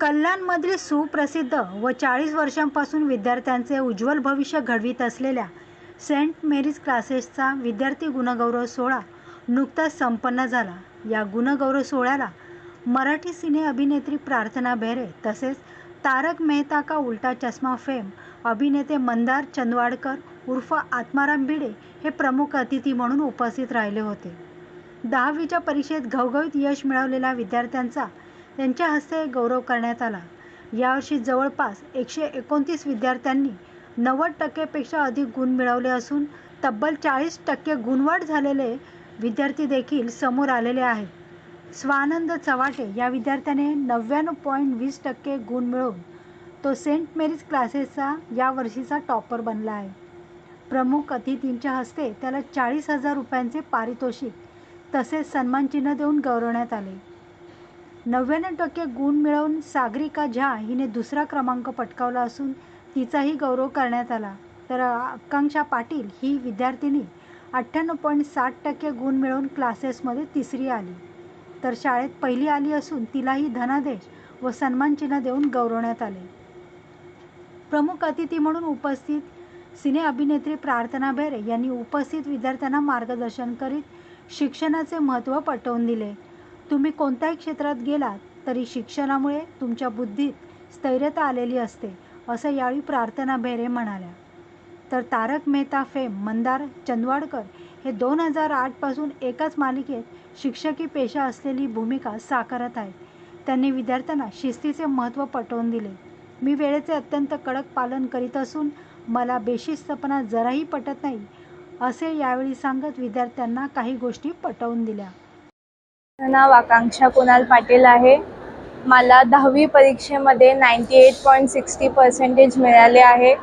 कल्याणमधील सुप्रसिद्ध व चाळीस वर्षांपासून विद्यार्थ्यांचे उज्ज्वल भविष्य घडवीत असलेल्या सेंट मेरीज क्लासेसचा विद्यार्थी गुणगौरव सोहळा नुकताच संपन्न झाला. या गुणगौरव सोहळ्याला मराठी सिने अभिनेत्री प्रार्थना बेहरे तसेच तारक मेहता का उलटा चष्मा फेम अभिनेते मंदार चंदवाडकर उर्फ आत्माराम भिडे हे प्रमुख अतिथी म्हणून उपस्थित राहिले होते. दहावीच्या परीक्षेत घवघवीत यश मिळवलेल्या विद्यार्थ्यांचा त्यांच्या हस्ते गौरव करण्यात आला. यावर्षी जवळपास एकशे एकोणतीस विद्यार्थ्यांनी नव्वद टक्केपेक्षा अधिक गुण मिळवले असून तब्बल चाळीस टक्के गुणवाढ झालेले विद्यार्थी देखील समोर आलेले आहेत. स्वानंद चव्हाटे या विद्यार्थ्याने नव्याण्णव पॉईंट वीस टक्के गुण मिळवून तो सेंट मेरीज क्लासेसचा या वर्षीचा टॉपर बनला आहे. प्रमुख अतिथींच्या हस्ते त्याला चाळीस हजार रुपयांचे पारितोषिक तसेच सन्मानचिन्ह देऊन गौरवण्यात आले. नव्याण्णव टक्के गुण मिळवून सागरिका झा हिने दुसरा क्रमांक पटकावला असून तिचाही गौरव करण्यात आला. तर आकांक्षा पाटील ही विद्यार्थिनी अठ्ठ्याण्णव पॉईंट साठ टक्के गुण मिळवून क्लासेसमध्ये तिसरी आली. तर शाळेत पहिली आली असून तिलाही धनादेश व सन्मानचिन्ह देऊन गौरवण्यात आले. प्रमुख अतिथी म्हणून उपस्थित सिने अभिनेत्री प्रार्थना बेरे यांनी उपस्थित विद्यार्थ्यांना मार्गदर्शन करीत शिक्षणाचे महत्त्व पटवून दिले. तुम्ही कोणत्याही क्षेत्रात गेलात तरी शिक्षणामुळे तुमच्या बुद्धीत स्थैर्यता आलेली असते असं यावेळी प्रार्थना भेरे म्हणाल्या. तर तारक मेहता फेम मंदार चंदवाडकर हे दोन हजार आठपासून एकाच मालिकेत शिक्षकी पेशा असलेली भूमिका साकारत आहेत. त्यांनी विद्यार्थ्यांना शिस्तीचे महत्त्व पटवून दिले. मी वेळेचे अत्यंत कडक पालन करीत असून मला बेशिस्तपणा जराही पटत नाही असे यावेळी सांगत विद्यार्थ्यांना काही गोष्टी पटवून दिल्या. नाव आकांक्षा कुणाल पाटील आहे. मला दहावी परीक्षेमध्ये ninety eight point sixty percentage मिळाले आहे.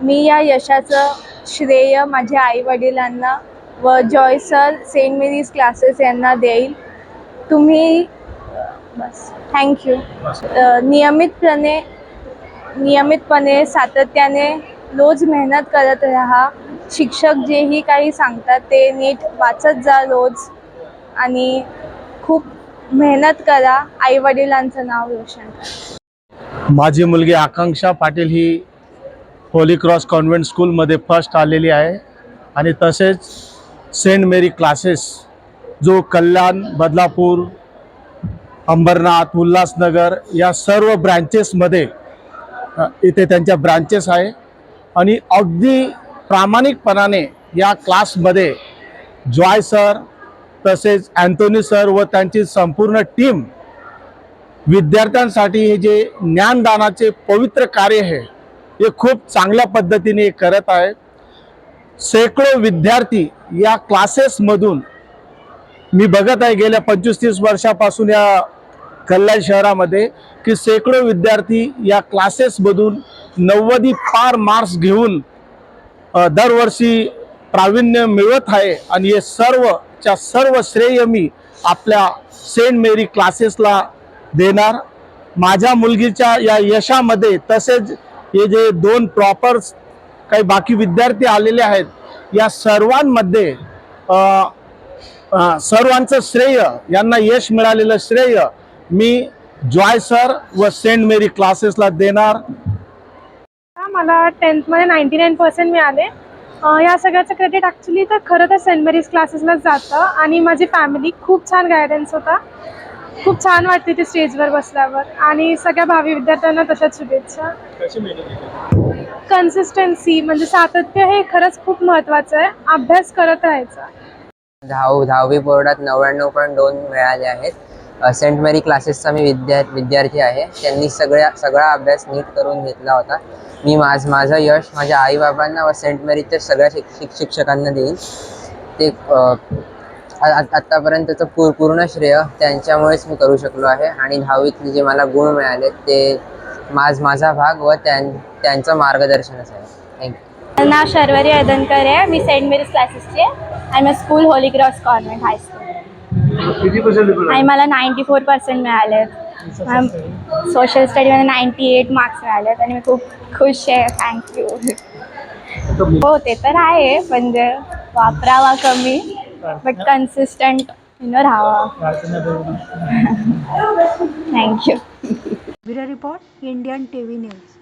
मी या यशाचं श्रेय माझ्या आईवडिलांना व Joy sir Saint Mary's classes यांना देईल. तुम्ही बस थँक्यू नियमितपणे नियमितपणे सातत्याने रोज मेहनत करत राहा. शिक्षक जेही काही सांगतात ते नीट वाचत जा रोज. आणि मेहनत करा आईवडिलांचं नाव रोशन करा. माझी मुलगी आकांक्षा पाटील ही होली क्रॉस कॉन्व्हेंट स्कूलमध्ये फर्स्ट आलेली आहे. आणि तसेच सेंट मेरी क्लासेस जो कल्याण बदलापूर अंबरनाथ उल्हासनगर या सर्व ब्रँचेसमध्ये इथे त्यांच्या ब्रांचेस आहे. आणि अगदी प्रामाणिकपणाने या क्लासमध्ये जॉय सर तसेच अँथोनी सर व त्यांची संपूर्ण टीम विद्यार्थ्यांसाठी हे जे ज्ञानदानाचे पवित्र कार्य आहे हे खूप चांगल्या पद्धतीने करत आहे. शेकडो विद्यार्थी या क्लासेसमधून मी बघत आहे गेल्या पंचवीस तीस वर्षापासून या कल्याण शहरामध्ये की शेकडो विद्यार्थी या क्लासेसमधून नव्वदी पार मार्क्स घेऊन दरवर्षी प्रावीण्य मिळवत आहे आणि हे सर्व सर्वच्या सर्व श्रेय मी आपल्या सेंट मेरी क्लासेसला देणार. माझ्या मुलगीच्या या यशामध्ये तसेच हे जे दोन प्रॉपर्स काही बाकी विद्यार्थी आलेले आहेत या सर्वांमध्ये सर्वांचं श्रेय यांना यश मिळालेलं श्रेय मी जॉय सर व सेंट मेरी क्लासेसला देणार. मला टेन्थमध्ये नाईंटी नाईन पर्सेंट मिळाले. या सगळ्याचं क्रेडिट ॲक्च्युली तर खरं तर सेंट मेरीज क्लासेसलाच जातं आणि माझी फॅमिली खूप छान गायडन्स होता. खूप छान वाटते ते स्टेजवर बसल्यावर. आणि सगळ्या भावी विद्यार्थ्यांना तशाच शुभेच्छा. कन्सिस्टन्सी म्हणजे सातत्य हे खरंच खूप महत्त्वाचं आहे. अभ्यास करत राहायचा. दहाव दहावी बोर्डात नव्याण्णव पॉईंट दोन मिळाले आहेत. सेंट मेरी क्लासेसचा मी विद्या विद्यार्थी आहे. त्यांनी सगळ्या सगळा अभ्यास नीट करून घेतला होता. मी माझ माझं यश माझ्या आईबाबांना व सेंट मेरीच्या सगळ्या शिक्षक शिक्षकांना देईन. ते आत्तापर्यंतचं पूर पूर्ण श्रेय त्यांच्यामुळेच मी करू शकलो आहे. आणि दहावीतले जे मला गुण मिळाले ते माझ माझा भाग व त्यां त्यांचं मार्गदर्शनच आहे. थँक्यू माझं नाव शर्वरी अदनकर आहे. मी सेंट मेरीज क्लासेसची आहे I M school holy cross convent high school आणि मला नाईंटी फोर पर्सेंट मिळाले आहेत सोशल स्टडीमध्ये नाईंटी एट मार्क्स मिळाले आहेत आणि मी खूप खुश आहे. थँक्यू हो ते तर आहे म्हणजे वापरावा कमी बट कन्सिस्टंट यु नो राहावा thank you bureau report Indian T V news.